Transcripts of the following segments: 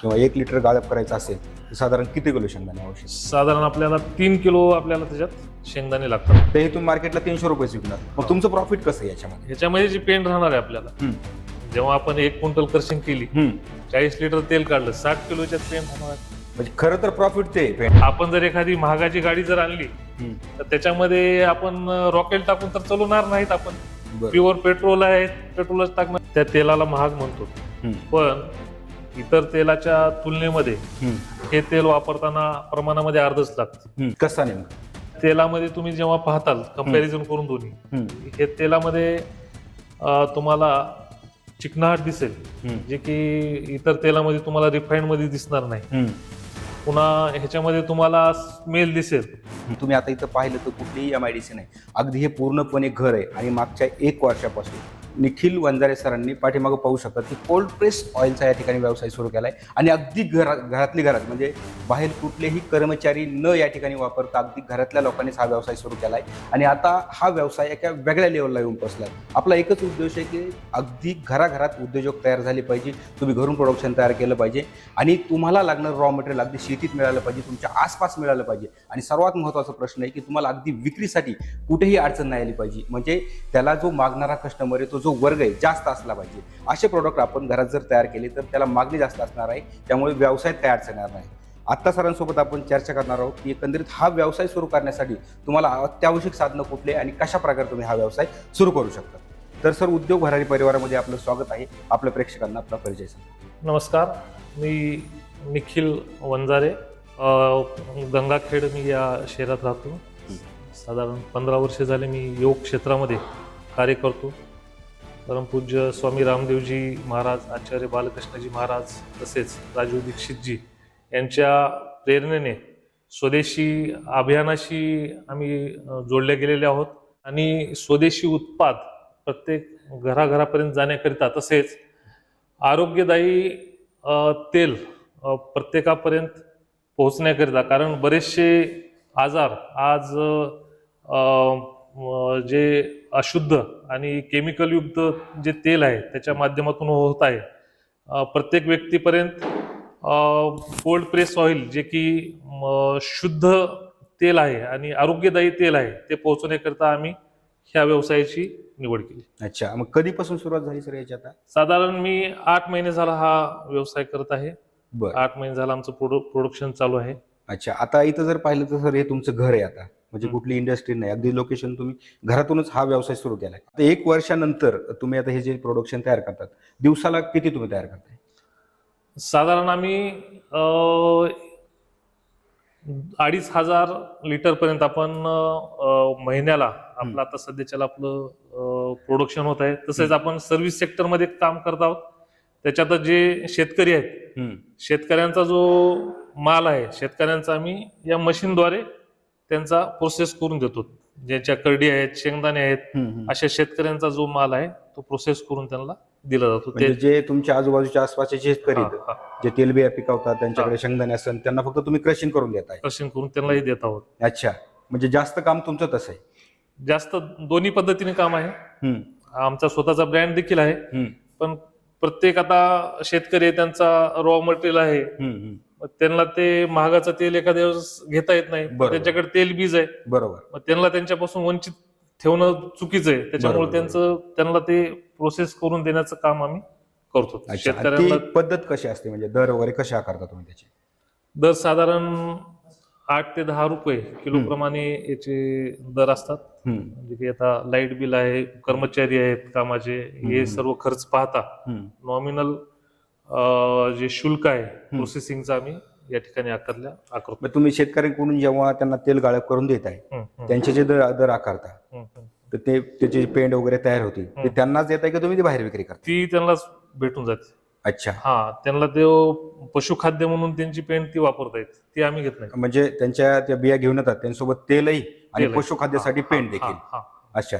किंवा एक लिटर गाळप करायचं असेल तर साधारण किती किलो शेंगदाणे आवश्यक? साधारण आपल्याला तीन किलो आपल्याला त्याच्यात शेंगदाणे लागतात ते इथून मार्केटला तीनशे रुपये विकणार मग तुमचं प्रॉफिट कसं आहे याच्यामध्ये ह्याच्यामध्ये जी पेंट राहणार आहे आपल्याला हम्म. जेव्हा आपण एक क्विंटल क्रशिंग केली हम्म. चाळीस लिटर तेल काढलं साठ किलोच्यात पेंट राहणार आहे. म्हणजे खरं तर प्रॉफिट ते आहे. आपण जर एखादी महागाची गाडी जर आणली हम्म. तर त्याच्यामध्ये आपण रॉकेल टाकून तर चालवणार नाहीत आपण बरं. प्युअर पेट्रोल आहे पेट्रोलच टाकणार त्या तेलाला महाग म्हणतो हम्म. पण इतर तेलाच्या तुलनेमध्ये. हे तेल वापरताना प्रमाणामध्ये अर्धच लागतं. कसा नेमका तेलामध्ये तुम्ही जेव्हा पाहताल कंपॅरिझन करून दोन्ही हम्म. हे तेलामध्ये अं, तुम्हाला चिकनाट दिसेल. जे की इतर तेलामध्ये तुम्हाला रिफाईंडमध्ये दिसणार नाही हम्म. पुन्हा ह्याच्यामध्ये तुम्हाला स्मेल दिसेल तुम्ही आता इथं पाहिलं तर कुठलीही एम आय डी सी नाही अगदी हे पूर्णपणे घर आहे आणि मागच्या एक वर्षापासून निखिल वंजारे सरांनी पाठीमागं पाहू शकतात की कोल्ड प्रेस ऑइलचा या ठिकाणी व्यवसाय सुरू केला आहे आणि अगदी घरा घरातली घरात म्हणजे बाहेर कुठलेही कर्मचारी न या ठिकाणी वापरता अगदी घरातल्या लोकांनीच हा व्यवसाय सुरू केला आहे आणि आता हा व्यवसाय एका वेगळ्या लेवलला येऊन पोचला आहे आपला एकच उद्देश आहे की अगदी घराघरात उद्योजक तयार झाले पाहिजे तुम्ही घरून प्रोडक्शन तयार केलं पाहिजे आणि तुम्हाला लागणारं रॉ मटेरियल अगदी शेतीत मिळालं पाहिजे तुमच्या आसपास मिळालं पाहिजे. आणि सर्वात महत्त्वाचा प्रश्न आहे की तुम्हाला अगदी विक्रीसाठी कुठेही अडचण नाही आली पाहिजे. म्हणजे त्याला जो मागणारा कस्टमर आहे तो जो वर्ग आहे जास्त असला पाहिजे. असे प्रोडक्ट आपण घरात जर तयार केले तर त्याला मागणी जास्त असणार आहे. त्यामुळे व्यवसायात काय अडचण येणार नाही. आत्ता सरांसोबत आपण चर्चा करणार आहोत की एकंदरीत हा व्यवसाय सुरू करण्यासाठी तुम्हाला अत्यावश्यक साधनं कुठले आणि कशा प्रकारे तुम्ही हा व्यवसाय सुरू करू शकता? तर सर उद्योग भरारी परिवारामध्ये आपलं स्वागत आहे. आपल्या प्रेक्षकांना आपला परिचय सांगा. नमस्कार. मी निखिल वंजारे. गंगाखेड मी या शहरात राहतो. साधारण पंधरा वर्षे झाले मी योग क्षेत्रामध्ये कार्य करतो. परमपूज्य स्वामी रामदेवजी महाराज आचार्य बालकृष्णजी महाराज तसेच राजीव दीक्षितजी यांच्या प्रेरणेने स्वदेशी अभियानाशी आम्ही जोडले गेलेले आहोत आणि स्वदेशी उत्पाद प्रत्येक घराघरापर्यंत जाण्याकरिता तसेच आरोग्यदायी तेल प्रत्येकापर्यंत पोहोचण्याकरिता कारण बरेचसे आजार आज जे अशुद्ध आणि केमिकलयुक्त जे तेल आहे त्याच्या माध्यमातून होत आहे. प्रत्येक व्यक्तीपर्यंत कोल्ड प्रेस ऑइल जे की शुद्ध तेल आहे आणि आरोग्यदायी तेल आहे ते पोहोचवण्याकरिता आम्ही ह्या व्यवसायाची निवड केली. अच्छा मग कधीपासून सुरुवात झाली सर याची आता? साधारण मी आठ महिने झाला हा व्यवसाय करत आहे. आठ महिने झाला आमचं प्रोडु प्रोडक्शन चालू आहे. अच्छा आता इथं जर पाहिलं तर सर हे तुमचं घर आहे आता. म्हणजे. कुठली इंडस्ट्री नाही. अगदी लोकेशन तुम्ही घरातूनच हा व्यवसाय सुरू केलाय. आता एक वर्षानंतर तुम्ही आता हे जे प्रोडक्शन तयार करतात दिवसाला किती तुम्ही तयार करताय? साधारण आम्ही अडीच हजार लिटर पर्यंत आपण महिन्याला आपलं आता सध्याच्याला आपलं प्रोडक्शन होत आहे. तसेच आपण सर्व्हिस सेक्टरमध्ये काम करत आहोत. त्याच्यात जे शेतकरी आहेत शेतकऱ्यांचा जो माल आहे शेतकऱ्यांचा आम्ही या मशीनद्वारे त्यांचा प्रोसेस करून देतो. ज्यांच्या करडी आहेत शेंगदाणे आहेत अशा शेतकऱ्यांचा जो माल आहे तो प्रोसेस करून त्यांना दिला जातो. म्हणजे जे तुमच्या आजूबाजूच्या आसपासचे शेतकरी. जे तेलबिया पिकवतात त्यांच्याकडे शेंगदाणे असतात त्यांना फक्त तुम्ही क्रशिंग करून देताय क्रशिंग करून त्यांनाही देत आहोत. अच्छा. म्हणजे जास्त काम तुमचं तसं आहे. जास्त दोन्ही पद्धतीने काम आहे. आमचा स्वतःचा ब्रँड देखील आहे. पण प्रत्येक आता शेतकरी त्यांचा रॉ मटेरियल आहे. मग त्यांना ते महागाचं तेल एखाद्या वेळेस घेता येत नाही. बरोबर. त्यांच्याकडे तेल बीज आहे. बरोबर. मग त्यांना त्यांच्यापासून वंचित ठेवणं चुकीचं आहे. त्याच्यामुळे बरोबर. त्यांचं त्यांना ते प्रोसेस करून देण्याचं काम आम्ही करतो. अच्छा आणि शेतकऱ्यांना ती पद्धत कशी असते? म्हणजे दर वगैरे कशा करता तुम्ही त्याची? दर साधारण आठ ते दहा रुपये किलो प्रमाणे याचे दर असतात. हम्म, म्हणजे की आता लाइट बिल आहे कर्मचारी आहेत कामाचे हे सर्व खर्च पाहता. हम्म. नॉमिनल जे शुल्क आहे प्रोसेसिंगचं आम्ही या ठिकाणी आकारल्या आकारतो. मग तुम्ही शेतकऱ्यांकडून जेव्हा त्यांना तेल गाळप करून देत आहे त्यांचे जे दर दर आकारता. तर ते त्याची पेंड वगैरे तयार होती ते. त्यांनाच देत आहे की तुम्ही ती बाहेर विक्री करता? ती त्यांनाच भेटून जाते. अच्छा. हा त्यांना ते पशुखाद्य म्हणून त्यांची पेंट ती वापरता येते ती आम्ही घेत नाही. म्हणजे त्यांच्या त्या बिया घेऊन येतात त्यांच्यासोबत तेलही आणि तेलही. पशुखाद्यासाठी हा, पेंट हा, देखील. हा, अच्छा.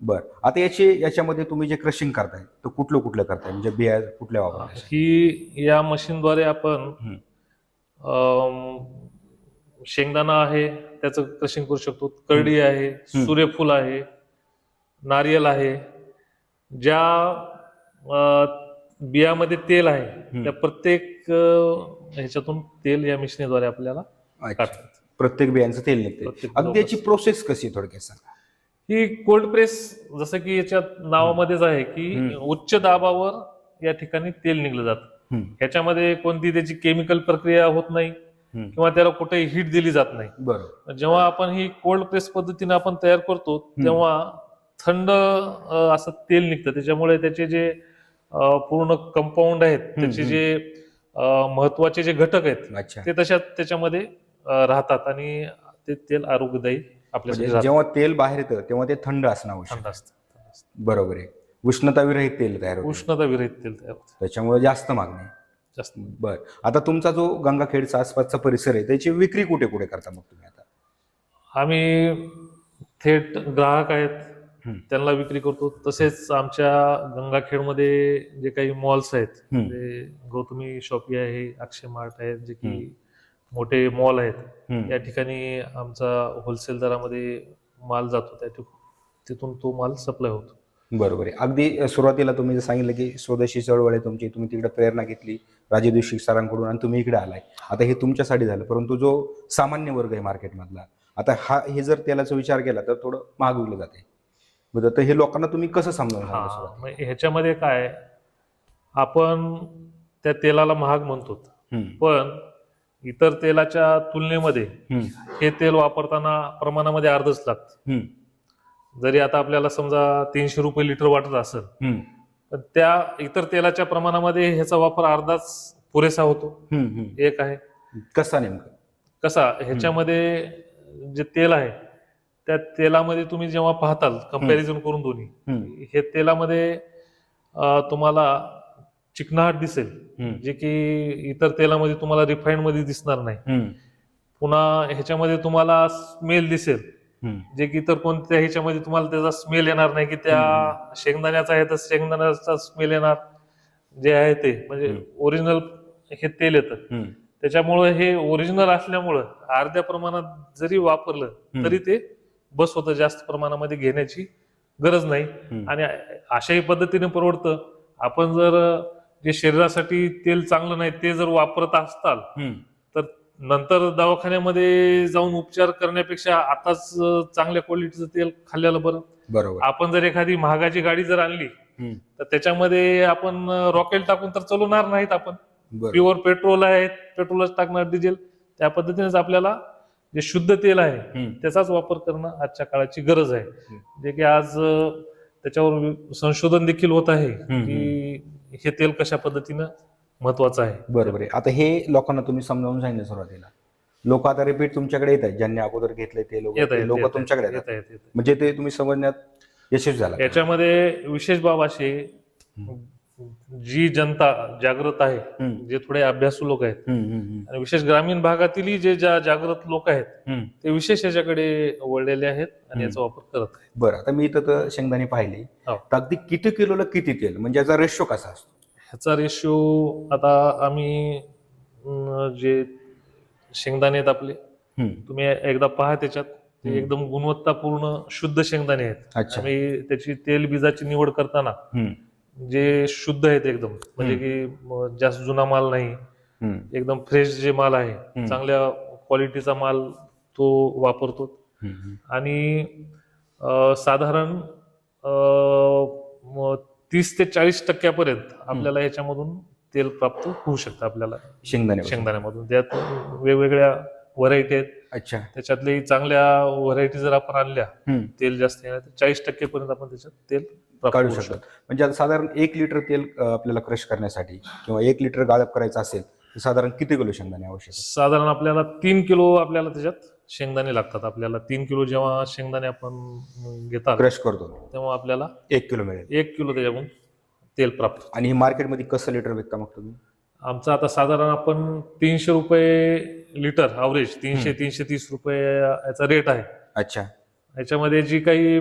बर. आता याची याच्यामध्ये तुम्ही जे क्रशिंग करताय तर कुठलं कुठलं करताय? म्हणजे बिया कुठल्या. वापरताय? ही या मशीनद्वारे आपण शेंगदाणा आहे त्याचं क्रशिंग करू शकतो. करडी आहे सूर्यफूल आहे नारियल आहे. ज्या बियामध्ये तेल आहे त्या प्रत्येक ह्याच्यातून तेल या मिशनीद्वारे आपल्याला प्रत्येक बियांचं तेल निघते अगदी याची प्रोसेस कशी आहे थोडक्यात सांगा? ही कोल्ड प्रेस जसं की याच्यात नावामध्येच आहे की. उच्च दाबावर या ठिकाणी तेल निघलं जातं. ह्याच्यामध्ये कोणती त्याची केमिकल प्रक्रिया होत नाही. किंवा त्याला कुठेही हीट दिली जात नाही. बरोबर. जेव्हा आपण ही कोल्ड प्रेस पद्धतीने आपण तयार करतो तेव्हा थंड असं तेल निघतं. त्याच्यामुळे त्याचे जे पूर्ण कंपाऊंड आहेत त्याचे. जे महत्त्वाचे जे घटक आहेत ते तशात त्याच्यामध्ये राहतात आणि ते तेल आरोग्यदायी आपल्यासाठी म्हणजे. जेव्हा तेल बाहेर येतं तेव्हा ते थंड असणं आवश्यक. थंड असतं बरोबर आहे. उष्णता विरहित तेल तयार होतं. उष्णता विरहित तेल तयार होतं. त्याच्यामुळे जास्त मागणी. जास्त बर. आता तुमचा जो गंगाखेडचा आसपासचा परिसर आहे त्याची विक्री कुठे कुठे करता मग तुम्ही आता? आम्ही थेट ग्राहक आहेत. त्यांना विक्री करतो. तसेच आमच्या गंगाखेडमध्ये जे काही मॉल्स आहेत गौतमी शॉपी आहे अक्षय मार्ट आहेत जे की. मोठे मॉल आहेत. या ठिकाणी आमचा होलसेल दरामध्ये माल जातो. त्या तिथून तो माल सप्लाय होतो. बरोबर आहे. अगदी सुरुवातीला तुम्ही जे सांगितलं की स्वदेशी चळवळ आहे तुमची तुम्ही तिकडे प्रेरणा घेतली राजे सरांकडून आणि तुम्ही इकडे आलाय. आता हे तुमच्यासाठी झालं परंतु जो सामान्य वर्ग आहे मार्केटमधला आता हा हे जर तेलाचा विचार केला तर थोडं महाग विकलं जाते. तर हे लोकांना तुम्ही कसं? मग ह्याच्यामध्ये काय आपण त्या तेलाला महाग म्हणतो. पण इतर तेलाच्या तुलनेमध्ये. हे तेल वापरताना प्रमाणामध्ये अर्धच लागतं. जरी आता आपल्याला समजा तीनशे रुपये लिटर वाटत असेल. पण त्या इतर तेलाच्या प्रमाणामध्ये ह्याचा वापर अर्धाच पुरेसा होतो. एक आहे कसा नेमकं कसा ह्याच्यामध्ये जे तेल आहे त्या तेलामध्ये तुम्ही जेव्हा पाहताल कंपॅरिझन करून दोन्ही. हे तेलामध्ये तुम्हाला चिकनाहट दिसेल. जे की इतर तेलामध्ये तुम्हाला रिफाईंडमध्ये दिसणार नाही. पुन्हा ह्याच्यामध्ये तुम्हाला स्मेल दिसेल. जे की इतर कोणत्या ह्याच्यामध्ये तुम्हाला त्याचा स्मेल येणार नाही की त्या शेंगदाण्याचा आहे तर शेंगदाण्याचा स्मेल येणार जे आहे ते म्हणजे. ओरिजिनल हे तेल येतं. त्याच्यामुळे हे ओरिजिनल असल्यामुळं अर्ध्या प्रमाणात जरी वापरलं. तरी ते बस होतं जास्त प्रमाणामध्ये घेण्याची गरज नाही. आणि अशाही पद्धतीने परवडतं आपण जर जे शरीरासाठी तेल चांगलं नाही ते जर वापरत असताल. तर नंतर दवाखान्यामध्ये जाऊन उपचार करण्यापेक्षा आताच चांगल्या क्वालिटीचं तेल खाल्ल्याला बरं. बरोबर. आपण जर एखादी महागाची गाडी जर आणली. तर त्याच्यामध्ये आपण रॉकेल टाकून तर चालवणार नाहीत आपण. प्युअर पेट्रोल आहे पेट्रोलच टाकणार डिझेल. त्या पद्धतीनेच आपल्याला जे शुद्ध तेल आहे. त्याचाच वापर करणं आजच्या काळाची गरज आहे. जे की आज त्याच्यावर संशोधन देखील होत आहे की हे तेल कशा पद्धतीनं महत्वाचं आहे? बरोबर आहे. आता हे लोकांना तुम्ही समजावून सांगितलं सुरुवातीला. लोक आता रिपीट तुमच्याकडे येत आहेत. ज्यांनी अगोदर घेतले ते लोक येत आहेत, लोक येत आहेत, तुमच्याकडे येत येतात आहेत, येत आहेत. म्हणजे ते तुम्ही समजण्यात यशस्वी झाला याच्यामध्ये विशेष बाब अशी जी जनता जागृत आहे. जे थोडे अभ्यासू लोक आहेत आणि विशेष ग्रामीण भागातीलही जे ज्या जागृत लोक आहेत. ते विशेष याच्याकडे वळलेले आहेत आणि. याचा वापर करत आहेत बरं आता मी इथं तर शेंगदाणे पाहिले हो. अगदी किती किलोला किती तेल म्हणजे याचा रेशो कसा असतो ह्याचा रेशो आता आम्ही जे शेंगदाणे आहेत आपले. तुम्ही एकदा पहा त्याच्यात ते. एकदम गुणवत्तापूर्ण शुद्ध शेंगदाणे आहेत आम्ही त्याची तेल बीजाची निवड करताना जे शुद्ध आहेत एकदम. म्हणजे की जास्त जुना माल नाही. एकदम फ्रेश जे माल आहे चांगल्या क्वालिटीचा माल तो वापरतो. आणि साधारण तीस ते चाळीस टक्क्यापर्यंत आपल्याला याच्यामधून तेल प्राप्त होऊ शकतं आपल्याला. शेंगदाणे शेंगदाण्यामधून. त्यात वेगवेगळ्या व्हरायटी आहेत. अच्छा. त्याच्यातली चांगल्या व्हरायटी जर आपण आणल्या. तेल जास्त चाळीस टक्केपर्यंत आपण त्याच्यात तेल काढू होऊ शकतात. म्हणजे आता साधारण एक लिटर तेल आपल्याला क्रश करण्यासाठी किंवा एक लिटर गाळप करायचं असेल तर साधारण किती किलो शेंगदाणे आवश्यक? साधारण आपल्याला तीन किलो आपल्याला त्याच्यात शेंगदाणे लागतात. आपल्याला तीन किलो जेव्हा शेंगदाणे आपण घेतात क्रश करतो. तेव्हा आपल्याला एक किलो मिळेल. एक किलो त्याच्याकडून तेल प्राप्त. आणि हे मार्केटमध्ये कसं लिटर विकता मग तुम्ही? आमचं आता साधारण आपण तीनशे रुपये लिटर अवरेज तीनशे तीनशे तीस रुपये याचा रेट आहे. अच्छा. याच्यामध्ये जी काही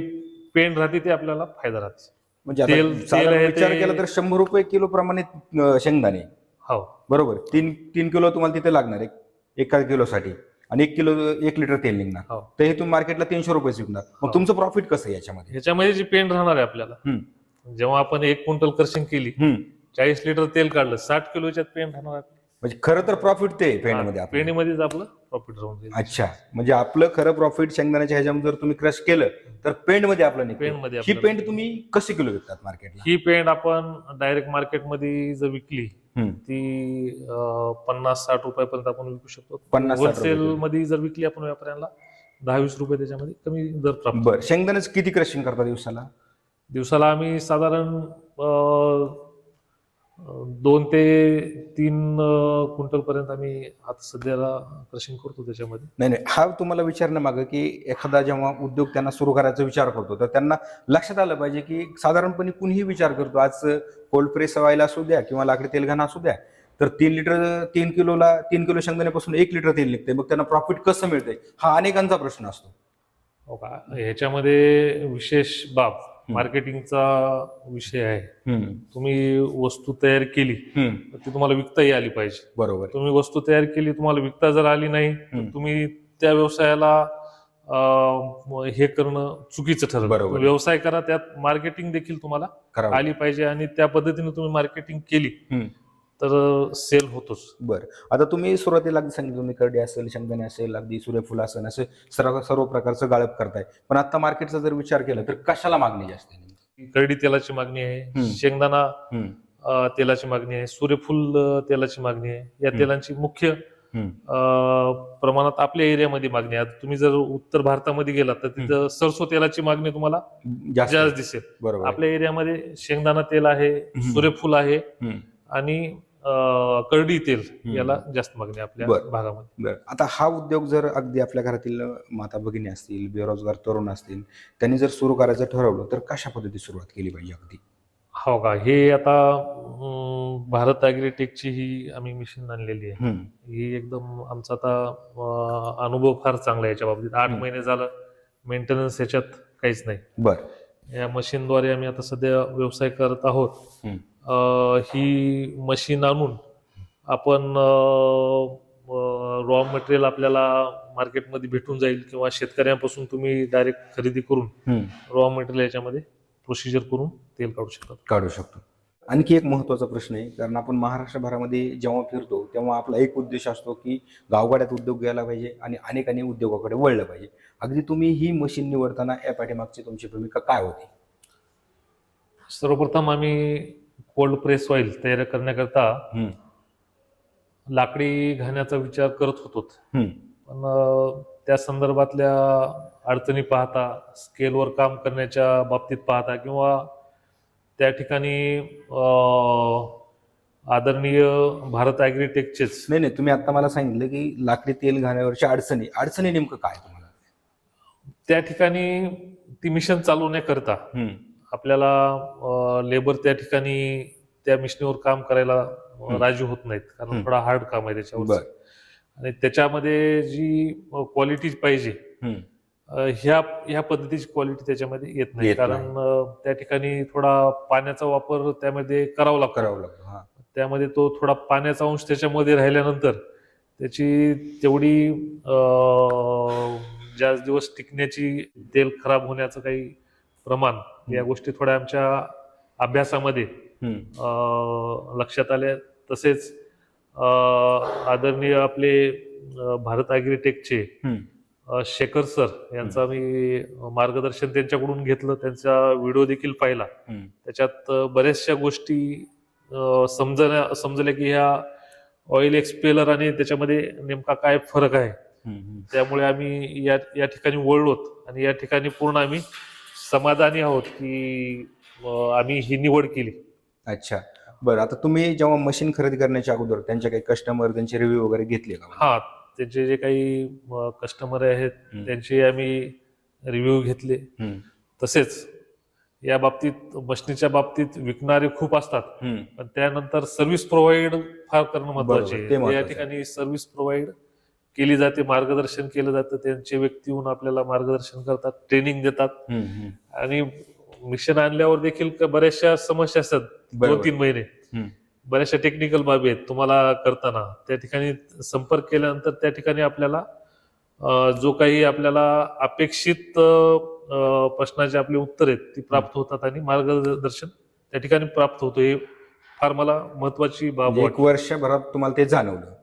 पेंड राहते ते आपल्याला फायदा राहते. म्हणजे आता तेल- तेल साधारण आहे विचार ते- केला तर शंभर रुपये किलो प्रमाणे अं, शेंगदाणे. हो. बरोबर. तीन तीन किलो तुम्हाला तिथे लागणार एक एका किलोसाठी. आणि एक किलो एक लिटर तेल निघणार. हो. तर हे तुम्ही मार्केटला तीनशे रुपये विकणार मग हो. तुमचं प्रॉफिट कसं आहे याच्यामध्ये? ह्याच्यामध्ये जी पेंड राहणार आहे आपल्याला हम्म, जेव्हा आपण एक क्विंटल क्रशिंग केली हम्म, चाळीस लिटर तेल काढलं साठ किलोच्यात पेंट राहणार म्हणजे खरं तर प्रॉफिट ते पेंडमध्ये आपलं. आपलं प्रॉफिट राहून जाईल. अच्छा. म्हणजे आपलं खरं प्रॉफिट शेंगदाण्याच्या ह्याच्यामध्ये जर तुम्ही क्रश केलं तर पेंडमध्ये आपलं निघतं पेंडमध्ये ही पेंड तुम्ही कशी किलो विकतात मार्केटला ही पेंट आपण डायरेक्ट मार्केटमध्ये जर विकली हम्म. ती पन्नास साठ रुपयापर्यंत आपण विकू शकतो. पन्नास होलसेल. मध्ये जर विकली आपण व्यापाऱ्यांना दहा वीस रुपये त्याच्यामध्ये कमी दर प्राप्त. बरं. शेंगदाण्याचं किती क्रशिंग करता दिवसाला? दिवसाला आम्ही साधारण अं, दोन ते तीन क्विंटल पर्यंत आम्ही आता सध्याला क्रशिंग करतो त्याच्यामध्ये. नाही नाही. हा तुम्हाला विचारणं मागं की एखादा जेव्हा उद्योग त्यांना सुरू करायचा विचार करतो तर त्यांना लक्षात आलं पाहिजे की साधारणपणे कुणीही विचार करतो आज कोल्ड प्रेस व्हायला असू द्या किंवा लाकडी तेलघाना असू द्या तर तीन लिटर तीन किलोला तीन किलो शेंगदाण्यापासून एक लिटर तेल निघते मग त्यांना प्रॉफिट कसं मिळतंय हा अनेकांचा प्रश्न असतो. हो का? ह्याच्यामध्ये विशेष बाब मार्केटिंगचा विषय आहे. तुम्ही वस्तू तयार केली ती तुम्हाला विकताही आली पाहिजे. बरोबर. तुम्ही वस्तू तयार केली तुम्हाला विकता जर आली नाही तर. तुम्ही त्या व्यवसायाला हे करणं चुकीचं ठरलं. व्यवसाय करा त्यात मार्केटिंग देखील तुम्हाला आली पाहिजे आणि त्या पद्धतीने तुम्ही मार्केटिंग केली. तर सेल होतोच. बरं. आता तुम्ही सुरुवातीला अगदी सांगितलं तुम्ही करडी असेल शेंगदाणे असेल अगदी सूर्यफूल असेल असं सर्व सर्व प्रकारचं गाळप करताय. पण आता मार्केटचा जर विचार केला तर कशाला मागणी जास्त आहे? करडी तेलाची मागणी आहे. शेंगदाणा तेलाची मागणी आहे सूर्यफूल तेलाची मागणी आहे. या. तेलांची मुख्य प्रमाणात आपल्या एरियामध्ये मागणी आहे. तुम्ही जर उत्तर भारतामध्ये गेलात तर तिथं सरसो तेलाची मागणी तुम्हाला जास्त जास्त दिसेल. आपल्या एरियामध्ये शेंगदाणा तेल आहे सूर्यफूल आहे. आणि करडी तेल. याला जास्त मागणी आपल्या. भागामध्ये. बरं. आता हा उद्योग जर अगदी आपल्या घरातील माता भगिनी असतील बेरोजगार तरुण असतील त्यांनी जर सुरू करायचं ठरवलं तर कशा पद्धती सुरुवात केली पाहिजे अगदी? हो का? हे आता भारत ॲग्रीटेकची ही आम्ही मशीन आणलेली आहे. ही एकदम आमचा आता अनुभव फार चांगला आहे याच्या बाबतीत. आठ. महिने झालं मेंटेनन्स याच्यात काहीच नाही. बरं. या मशीनद्वारे आम्ही आता सध्या व्यवसाय करत आहोत. ही मशीन आणून आपण रॉ मटेरियल आपल्याला मार्केटमध्ये भेटून जाईल किंवा शेतकऱ्यांपासून तुम्ही डायरेक्ट खरेदी करून. रॉ मटेरियल याच्यामध्ये प्रोसिजर करून तेल काढू शकतात. काढू शकतो. आणखी एक महत्त्वाचा प्रश्न आहे कारण आपण महाराष्ट्रभरामध्ये जेव्हा फिरतो तेव्हा आपला एक उद्देश असतो की गावगाड्यात उद्योग घ्यायला पाहिजे आणि अनेकांनी उद्योगाकडे वळलं पाहिजे. अगदी तुम्ही ही मशीन निवडताना या पाठीमागची तुमची भूमिका काय होती? सर्वप्रथम आम्ही कोल्ड प्रेस ऑइल तयार करण्याकरता. लाकडी घाण्याचा विचार करत होतो. पण त्या संदर्भातल्या अडचणी पाहता स्केलवर काम करण्याच्या बाबतीत पाहता किंवा त्या ठिकाणी आदरणीय भारत ॲग्रीटेकचेच नाही नाही तुम्ही आता मला सांगितलं की लाकडी तेल घाण्यावरच्या अडचणी अडचणी नेमकं काय तुम्हाला त्या ठिकाणी ती मिशन चालवण्याकरता. आपल्याला लेबर त्या ठिकाणी त्या मिशनीवर काम करायला. राजी होत नाहीत. कारण. थोडा हार्ड काम आहे त्याच्यावर आणि त्याच्यामध्ये जी क्वालिटी पाहिजे ह्या ह्या पद्धतीची क्वालिटी त्याच्यामध्ये येत नाही. कारण त्या ठिकाणी थोडा पाण्याचा वापर त्यामध्ये करावा लागतो. करावं लागतं त्यामध्ये तो थोडा पाण्याचा अंश त्याच्यामध्ये राहिल्यानंतर त्याची तेवढी जास्त दिवस टिकण्याची तेल खराब होण्याचं काही प्रमाण या गोष्टी थोड्या आमच्या अभ्यासामध्ये लक्षात आल्या. तसेच आदरणीय आपले भारत. अं, शेखर सर यांचा मी मार्गदर्शन त्यांच्याकडून घेतलं. त्यांचा व्हिडिओ देखील पाहिला. त्याच्यात बऱ्याचशा गोष्टी समजण्या समजल्या की ह्या ऑइल एक्सपेलर आणि त्याच्यामध्ये नेमका काय फरक आहे. त्यामुळे आम्ही या या ठिकाणी वळलोत आणि या ठिकाणी पूर्ण आम्ही समाधानी आहोत की अं, आम्ही ही निवड केली अच्छा बरं आता तुम्ही जेव्हा मशीन खरेदी करण्याच्या अगोदर त्यांचे काही कस्टमर त्यांचे रिव्ह्यू वगैरे घेतले का हा त्यांचे जे काही कस्टमर आहेत हम्म. त्यांचे आम्ही रिव्ह्यू घेतले हम्म. तसेच या बाबतीत मशनीच्या बाबतीत विकणारे खूप असतात हम्म. पण त्यानंतर सर्व्हिस प्रोव्हाइड फार करणं महत्त्वाचे बरोबर, ते आहे महत्वाचं या आहे. ठिकाणी सर्व्हिस प्रोव्हाइड केली जाते मार्गदर्शन केलं जातं त्यांचे व्यक्ती येऊन आपल्याला मार्गदर्शन करतात ट्रेनिंग देतात. आणि मिशन आणल्यावर देखील बऱ्याचशा समस्या असतात दोन. तीन महिने. बऱ्याचशा टेक्निकल बाबी आहेत तुम्हाला करताना. त्या ठिकाणी संपर्क केल्यानंतर त्या ठिकाणी आपल्याला जो काही आपल्याला अपेक्षित प्रश्नाचे आपले उत्तर आहेत ती प्राप्त होतात आणि मार्गदर्शन त्या ठिकाणी प्राप्त होतं. हे फार मला महत्वाची बाब म्हणजे एक वर्षभरात तुम्हाला ते जाणवलं.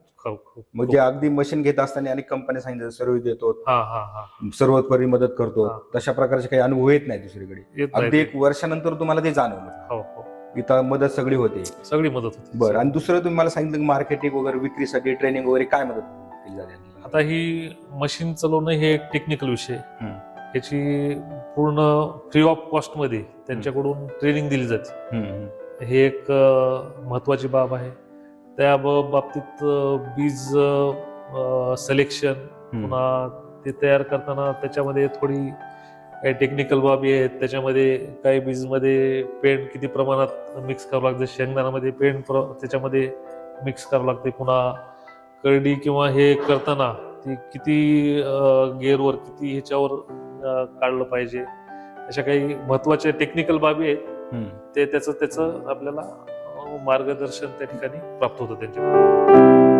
म्हणजे अगदी मशीन घेत असताना अनेक कंपन्या सांगितलं सर्व्हिस देतो. हा हा हा. सर्वोत्परी मदत करतो. हा. तशा प्रकारचे काही अनुभव येत नाही दुसरीकडे. येत अगदी एक वर्षानंतर तुम्हाला ते जाणवलं. हो हो. इथं मदत सगळी होते. सगळी मदत होती. बरं आणि दुसरं तुम्ही मला सांगितलं की मार्केटिंग वगैरे विक्रीसाठी ट्रेनिंग वगैरे काय मदत केली जाते? आता ही मशीन चालवणं हे एक टेक्निकल विषय. आहे. हम्म. ह्याची पूर्ण फ्री ऑफ कॉस्टमध्ये त्यांच्याकडून ट्रेनिंग दिली जाते. हम्म, हम्म. हे एक महत्वाची बाब आहे. त्या बाबतीत बीज सिलेक्शन. पुन्हा ते तयार करताना त्याच्यामध्ये थोडी काही टेक्निकल बाबी आहेत. त्याच्यामध्ये काही बीजमध्ये पेंट किती प्रमाणात मिक्स करावं लागतं? शेंगदाण्यामध्ये पेंट त्याच्यामध्ये मिक्स करावं लागते. पुन्हा करडी किंवा हे करताना ती किती गेअरवर किती ह्याच्यावर काढलं पाहिजे? अशा काही महत्त्वाच्या टेक्निकल बाबी आहेत. ते त्याचं त्याचं आपल्याला मार्गदर्शन त्या ठिकाणी प्राप्त होतं त्यांच्या